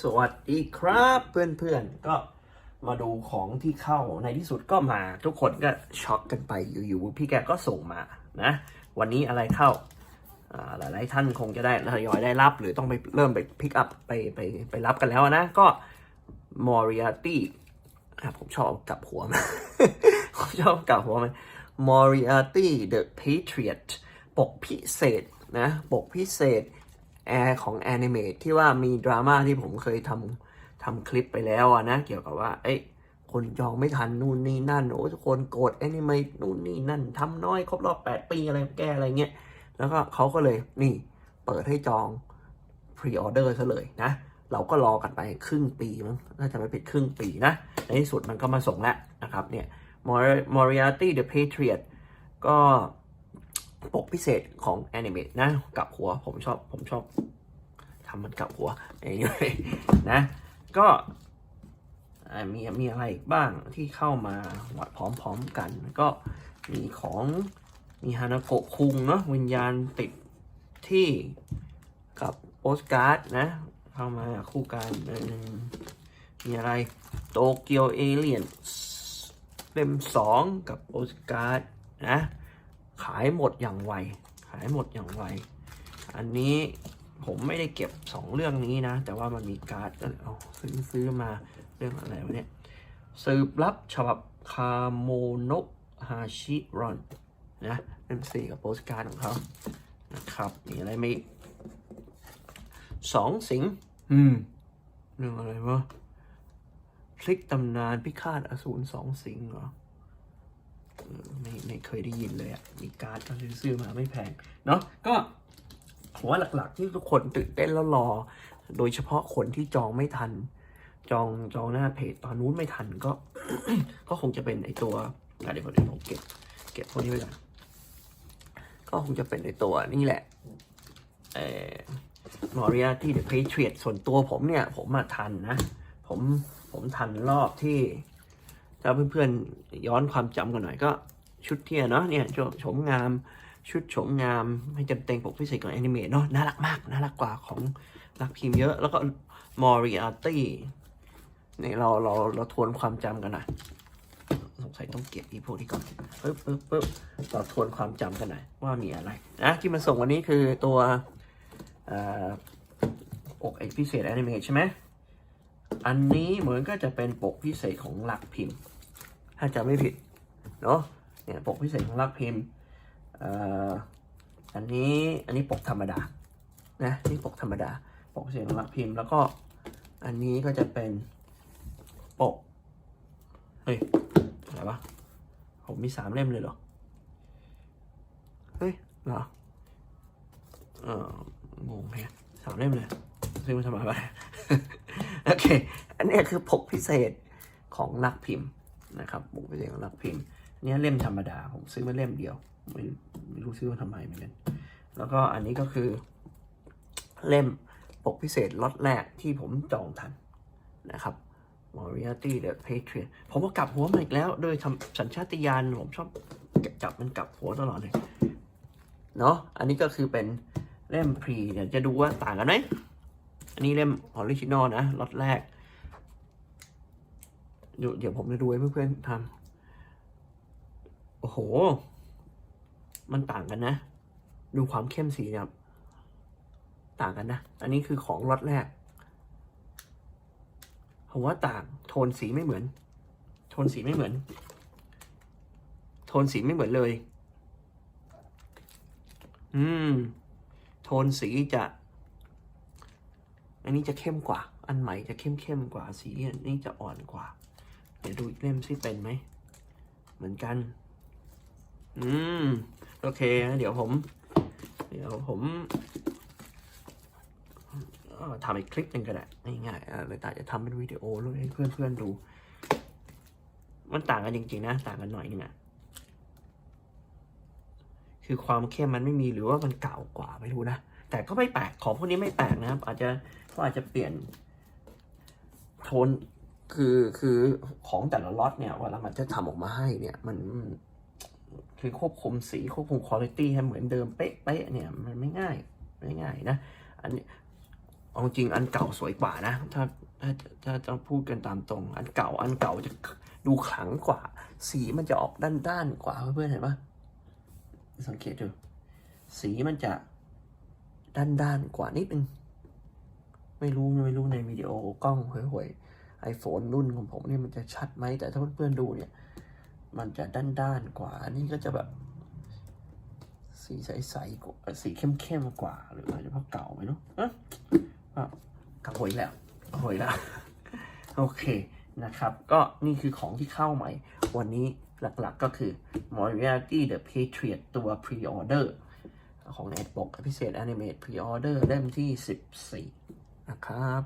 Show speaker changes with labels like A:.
A: สวัสดีครับเพื่อนๆ ก็มาดูของที่เข้าในที่สุดก็มา ทุกคนก็ช็อกกันไปอยู่ๆพี่แกก็ส่งมานะ วันนี้อะไรเข้าหลายๆท่านคงจะได้ทยอยได้รับหรือต้องไปเริ่มไปพิกอัพไปไปไปรับกันแล้วนะ ก็มอริอาตี้ผมชอบกลับหัวมันผมชอบกลับหัวมัน Moriarty the Patriot ปกพิเศษนะ ปกพิเศษ แอร์ของแอนิเมตที่ว่ามีดราม่าที่ผมเคยทำทำคลิปไปแล้วอะนะ เกี่ยวกับว่าเอ้ยคนจองไม่ทันนู่นนี่นั่นโอ้ทุกคนโกรธแอนิเมตนู่นนี่นั่นทำน้อยครบรอบ 8 ปีอะไรแก้อะไรเงี้ยแล้วก็เขาก็เลยนี่เปิดให้จองพรีออเดอร์ซะเลยนะ เราก็รอกันไปครึ่งปีมั้งน่าจะไม่ผิดครึ่งปีนะ ในที่สุดมันก็มาส่งแล้วนะครับเนี่ย Moriarty the Patriot ก็ ปกพิเศษของ Animate นะกับหัวผมชอบผมชอบทำมันกับหัว anyway นะ ก็มีมีอะไรบ้างที่เข้ามาวัดพร้อมๆกัน ก็มีของมีฮานาโกะคุงเนาะวิญญาณติดที่กับโปสการ์ดนะเข้ามาคู่กันมีอะไรโตเกียวเอเลียนเล่มสองกับโปสการ์ดนะ ขายหมดอย่างไว ขายหมดอย่างไว อันนี้ผมไม่ได้เก็บสองเรื่องนี้นะ แต่ว่ามันมีการ์ดก็เลยเอาซื้อซื้อมาเรื่องอะไรวะเนี่ยสืบลับฉบับคาโมโนะฮาชิรอนนะเล่มสี่กับโปสการ์ดของเขานะครับมีอะไรไหมสองสิงห์อืมเรื่องอะไรวะพลิกตำนานพิฆาตอสูรสองสิงห์เหรอ ไม่ไม่เคยได้ยินเลยอะ่ะ มีการ์ดก็ซื้อมาไม่แพง เนาะก็ผมว่าหลักๆที่ทุกคนตื่นเต้นแล้วรอ โดยเฉพาะคนที่จองไม่ทัน จองจองหน้าเพจตอนนู้นไม่ทันก็ ก็คงจะเป็นไอตัวอะเดี๋ยวผมเดี๋ยวผมเก็บ เก็บพวกนี้ไว้ก่อนก็คงจะเป็นไอตัวนี่แหละเอ่อ Moriarty the Patriot ส่วนตัวผมเนี่ย ผมมาทันนะ ผมผมทันรอบที่ ถ้าเพื่อนๆย้อนความจำกันหน่อยก็ชุดเที่ยเนาะเนี่ยโฉมงามชุดโฉมงามให้จำเต็งปกพิเศษของแอนิเมะเนาะน่ารักมาก น่ารักกว่าของรักพิมพ์เยอะ แล้วก็มอริอาร์ตี้เนี่ยเราเราเราทวนความจำกันหน่อยสงสัยต้องเก็บอีพวกนี้ก่อนปึ๊บปึ๊บปึ๊บเราทวนความจำกันหน่อยว่ามีอะไรนะที่มาส่งวันนี้คือตัวอกเอพิเศษแอนิเมะใช่ไหมอันนี้เหมือนก็จะเป็นปกพิเศษของหลักพิมพ์ ถ้าจำไม่ผิดเนาะเนี่ยปกพิเศษของลักพิมพ์อันนี้อันนี้ปกธรรมดานะนี่ปกธรรมดา ปกพิเศษของลักพิมพ์ แล้วก็อันนี้ก็จะเป็นปกเฮ้ยอะไรวะผมมีสามเล่มเลยเหรอเฮ้ยเหรอเอองงแฮะสามเล่มเลยซื้อมาทำไมวะโอเค อันนี้คือปกพิเศษของนักพิมพ์ นะครับปกพิเศษของนักพิมพ์อันนี้เล่มธรรมดาผมซื้อมาเล่มเดียวไม่ไม่รู้ซื้อมาทำไมเหมือนกันแล้วก็อันนี้ก็คือ เล่มปกพิเศษล็อตแรกที่ผมจองทันนะครับ Moriarty the Patriot ผมว่ากลับหัวมาอีกแล้ว โดยทำสัญชาตญาณผมชอบจับมันกลับหัวตลอดเลยเนาะอันนี้ก็คือเป็นเล่มพรีเดี๋ยวจะดูว่าต่างกันไหมอันนี้เล่มออริจินอลนะล็อตแรก เดี๋ยวเดี๋ยวผมจะดูให้เพื่อนๆทำโอ้โห มันต่างกันนะ ดูความเข้มสีเนี่ยต่างกันนะ อันนี้คือของล็อตแรกผมว่าต่าง โทนสีไม่เหมือน โทนสีไม่เหมือน โทนสีไม่เหมือนเลย อืม โทนสีจะ อันนี้จะเข้มกว่า อันใหม่จะเข้มเข้มกว่า สีอันนี้จะอ่อนกว่า เดี๋ยวดูอีกเล่มซิเป็นไหม เหมือนกัน อืม โอเคนะเดี๋ยวผม เดี๋ยวผมทำอีกคลิปหนึ่งก็ได้ง่ายๆเลยแต่จะทำเป็นวิดีโอแล้วให้เพื่อนๆดู มันต่างกันจริงๆนะ ต่างกันหน่อยนึงอะคือความเข้มมันไม่มีหรือว่ามันเก่ากว่าไม่รู้นะ แต่ก็ไม่แปลกของพวกนี้ไม่แปลกนะครับ อาจจะก็อาจจะเปลี่ยนโทน คือคือของแต่ละล็อตเนี่ยเวลามันจะทำออกมาให้เนี่ยมันคือควบคุมสีควบคุมคุณภาพให้เหมือนเดิมเป๊ะๆเนี่ยมันไม่ง่ายไม่ง่ายนะอันนี้เอาจริงอันเก่าสวยกว่านะถ้าถ้าถ้าต้องพูดกันตามตรง อันเก่าอันเก่าจะดูขลังกว่า สีมันจะออกด้านๆกว่าเพื่อนๆเห็นปะสังเกตดูสีมันจะด้านๆกว่านิดนึงไม่รู้ไม่รู้ในวิดีโอกล้องห่วยๆ ไอโฟนรุ่นของผมนี่มันจะชัดไหมแต่ถ้าเพื่อนๆดูเนี่ย มันจะด้านๆกว่า อันนี้ก็จะแบบ สีใสๆกว่าสีเข้มๆกว่า หรืออาจจะเพราะเก่าไหมเนาะอะก่าหวยแล้วหวยแล้ว โอเคนะครับ ก็นี่คือของที่เข้าใหม่ วันนี้หลักๆก็คือ Moriarty the Patriot ตัว Pre-order ของ Netbook พิเศษ Animate Pre-order เล่มที่ 14 นะครับ